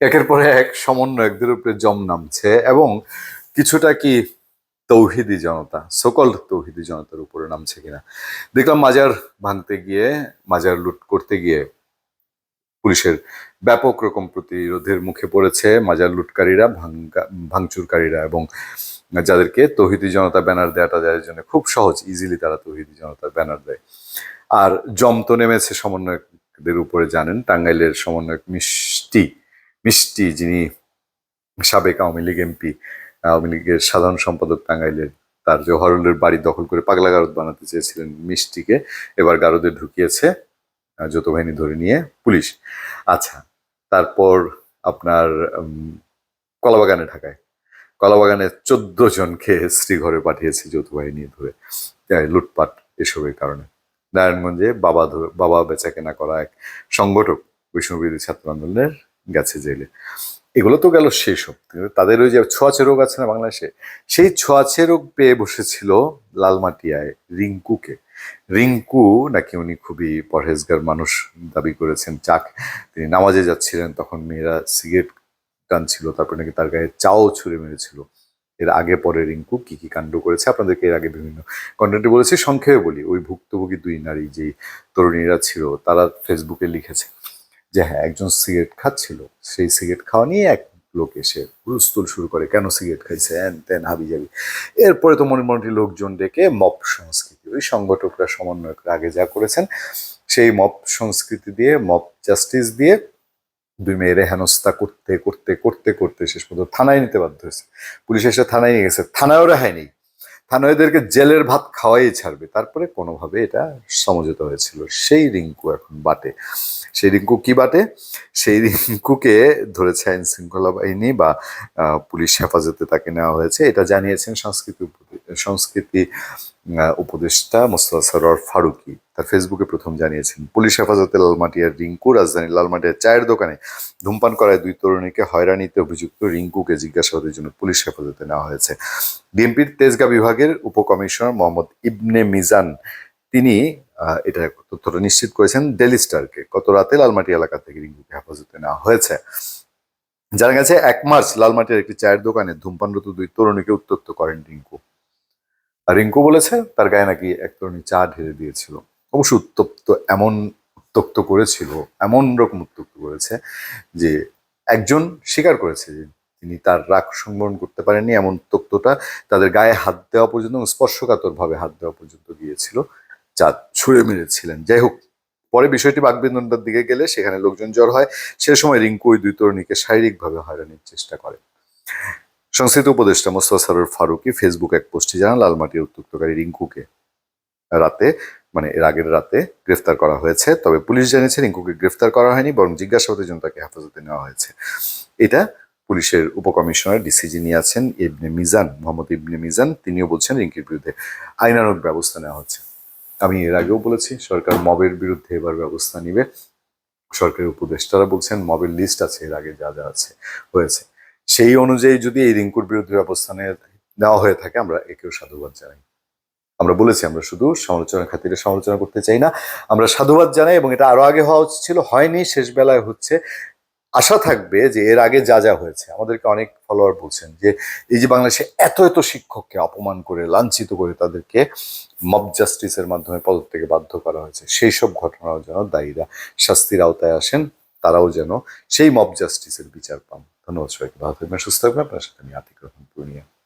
একের পরে এক সমন্বয়কদের উপরে জম নামছে এবং কিছুটা কি তৌহিদি জনতা সকল তৌহিদি জনতার উপরে নামছে কিনা। দেখলাম মাজার ভাঙতে গিয়ে, মাজার লুট করতে গিয়ে পুলিশের ব্যাপক রকম প্রতিরোধের মুখে পড়েছে মাজার লুটকারীরা ভাঙচুরকারীরা এবং যাদেরকে তৌহিদি জনতা ব্যানার দেওয়াটা যাদের জন্য খুব সহজ ইজিলি তারা তৌহিদি জনতার ব্যানার দেয়। আর জম তো নেমেছে সমন্বয়কদের উপরে, জানেন, টাঙ্গাইলের সমন্বয়ক মিষ্টি মিষ্টি যিনি সাবেক আওয়ামী লীগ এমপি, আওয়ামী লীগের সাধারণ সম্পাদক টাঙ্গাইলের তার জওহরলের বাড়ি দখল করে পাগলা গারদ বানাতে চেয়েছিলেন মিষ্টিকে। এবার গারদে ঢুকিয়েছে যৌথ বাহিনী ধরে নিয়ে পুলিশ। আচ্ছা তারপর আপনার কলাবাগানে ঢাকায়। কলাবাগানে চোদ্দ জনকে শ্রীঘরে পাঠিয়েছে যৌথ বাহিনী ধরে। লুটপাট এসবের কারণে। নারায়ণগঞ্জে বাবা বাবা বেচা কেনা করা এক সংগঠক বৈষ্ণববিরোধী ছাত্র আন্দোলনের গেছে জেলে। এগুলো তো গেল সেই সব তাদের ওই যে ছোঁয়াচে রোগ আছে না বাংলাদেশে? সেই ছোঁয়াচে রোগ পেয়ে বসেছিল লালমাটিয়ায় রিঙ্কুকে। রিঙ্কু নাকি উনি খুবই পরহেজগার মানুষ দাবি করেছেন চাক তিনি নামাজে যাচ্ছিলেন, তখন মেয়েরা সিগারেট টানছিল, তারপর নাকি তার গায়ে চাও ছুঁড়ে মেরেছিল। এর আগে পরে রিঙ্কু কি কি কাণ্ড করেছে আপনাদেরকে এর আগে বিভিন্ন কন্টেন্টে বলেছি, সংক্ষেপে বলি। ওই ভুক্তভোগী দুই নারী, যেই তরুণীরা ছিল, তারা ফেসবুকে লিখেছে যে হ্যাঁ একজন সিগারেট খাচ্ছিল, সেই সিগারেট খাওয়া নিয়ে এক লোক এসে হুলস্থুল শুরু করে, কেন সিগারেট খাইছে হ্যান তেন হাবি যাবি। এরপরে তো মনে লোকজন ডেকে মপ সংস্কৃতি, ওই সংগঠকরা, সমন্বয়করা আগে যা করেছেন, সেই মপ সংস্কৃতি দিয়ে মপ জাস্টিস দিয়ে দুই মেয়েরে হেনস্থা করতে করতে করতে করতে শেষ পর্যন্ত থানায় নিতে বাধ্য হয়েছে। পুলিশ এসে থানায় নিয়ে গেছে থানায়ও রেহাই নেই থানায় এদেরকে জেলের ভাত খাওয়াই ছাড়বে। তারপরে কোনোভাবে এটা সমঝোতা হয়েছিল। সেই রিঙ্কু এখন বাটে। সেই রিঙ্কু কি বাটে? সেই রিঙ্কুকে ধরেছে আইন শৃঙ্খলা বাহিনী বা পুলিশ হেফাজতে তাকে নেওয়া হয়েছে। এটা জানিয়েছেন সংস্কৃতি সংস্কৃতি উপদেষ্টা মোস্তফা সরোয়ার ফারুকি তার ফেসবুকে প্রথম জানিয়েছেন, পুলিশ হেফাজতে লালমাটিয়ার রিঙ্কু, রাজধানীর লালমাটিয়ার চায়ের দোকানে ধূমপান করায় দুই তরুণীকে হয়রানিতে অভিযুক্ত রিঙ্কুকে জিজ্ঞাসাবাদের জন্য পুলিশ হেফাজতে নেওয়া হয়েছে। বিএনপির তেজগাঁ বিভাগের উপকমিশনার মোহাম্মদ ইবনে মিজান, তিনি এটা তথ্যটা নিশ্চিত করেছেন ডেলি স্টারকে গত রাতে লালমাটি এলাকা থেকে রিঙ্কুকে হেফাজতে নেওয়া হয়েছে। জানা গেছে, এক মার্চ লালমাটির একটি চায়ের দোকানে ধূমপানরত দুই তরুণীকে উত্তক্ত করেন রিঙ্কু। রিঙ্কু বলেছে তার গায়ে নাকি এক তরুণী চা ঢেলে দিয়েছিল। অবশ্য উত্তপ্ত, এমন উত্তক্ত করেছিল, এমন রকম উত্তক্ত করেছে যে একজন স্বীকার করেছে যে তিনি তার রাগ সংবরণ করতে পারেননি, এমন উত্তক্তটা তাদের গায়ে হাত দেওয়া পর্যন্ত এবং স্পর্শকাতর ভাবে হাত দেওয়া পর্যন্ত গিয়েছিল চা ছুঁড়ে মেরেছিলেন। যাই হোক, পরে বিষয়টি বাগবিন্দনটার দিকে গেলে সেখানে লোকজন জ্বর হয়। সে সময় রিঙ্কু ওই দুই তরুণীকে শারীরিকভাবে হয়রানির চেষ্টা করে। সংস্কৃত উপদেষ্টা মোস্তফা সরোর ফারুকি ফেসবুক এক পোস্টে জানান, লালমাটির উত্তক্তকারী রিঙ্কুকে রাতে মানে এর আগের রাতে গ্রেফতার করা হয়েছে। তবে পুলিশ জানিয়েছে রিঙ্কুকে গ্রেফতার করা হয়নি, বরং জিজ্ঞাসাবাদের জন্য তাকে হেফাজতে নেওয়া হয়েছে। এটা পুলিশের উপকমিশনার ডিসিজি নিয়ে আছেন ইবনে মিজান, মোহাম্মদ ইবনে মিজান। তিনিও বলছেন রিঙ্কির বিরুদ্ধে আইনানুগ ব্যবস্থা নেওয়া হচ্ছে। আমি এর আগেও বলেছি, সরকার মবের বিরুদ্ধে এবার ব্যবস্থা নিবে। সরকারের উপদেষ্টারা বলছেন, মবের লিস্ট আছে, এর আগে যা যা আছে, হয়েছে। সেই অনুযায়ী যদি এই রিঙ্কুর বিরুদ্ধে ব্যবস্থা নেওয়া- হয়ে থাকে, আমরা একেও সাধুবাদ জানাই। আমরা বলেছি, আমরা শুধু সমালোচনার খাতিরে সমালোচনা করতে চাই না। আমরা সাধুবাদ জানাই এবং এটা আরও আগে হওয়া উচিত ছিল, হয়নি, শেষ বেলায় হচ্ছে। আশা থাকবে যে এর আগে যা যা হয়েছে, আমাদেরকে অনেক ফলোয়ার বলছেন যে এই যে বাংলাদেশে এত এত শিক্ষককে অপমান করে, লাঞ্ছিত করে তাদেরকে মব জাস্টিসের মাধ্যমে পদত্যাগে বাধ্য করা হয়েছে, সেই সব ঘটনাও যেন দায়ীরা শাস্তির আওতায় আসেন। তারাও যেন সেই মব জাস্টিসের বিচার পান। ধন্যবাদ সবাইকে। ভালো থাকবেন, সুস্থ থাকবেন। আপনার সাথে আমি আতিক রহমান পূর্ণিয়া